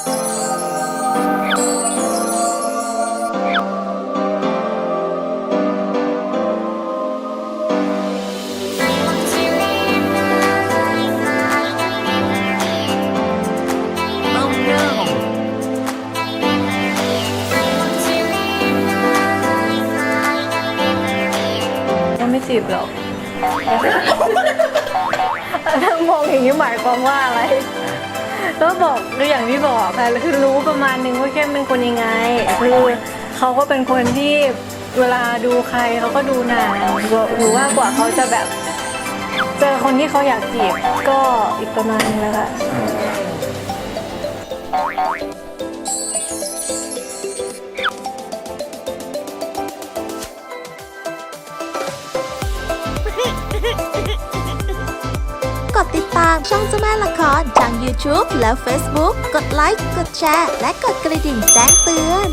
ยังไม่จีบหรอกนั่งมองอย่างนี้หมายความว่าอะไร ก็บอกก็อย่างที่บอกค่ะคือรู้ประมาณนึงว่าเข้มเป็นคนยังไงคือเขาก็เป็นคนที่เวลาดูใครเขาก็ดูนานหรือว่ากว่าเขาจะแบบ เจอคนที่เขาอยากจีบก็อีกประมาณนึงแล้วค่ะ ตามช่องเจ้าแม่ละครทาง YouTube และ Facebook กดไลค์ กดแชร์ และกดกระดิ่งแจ้งเตือน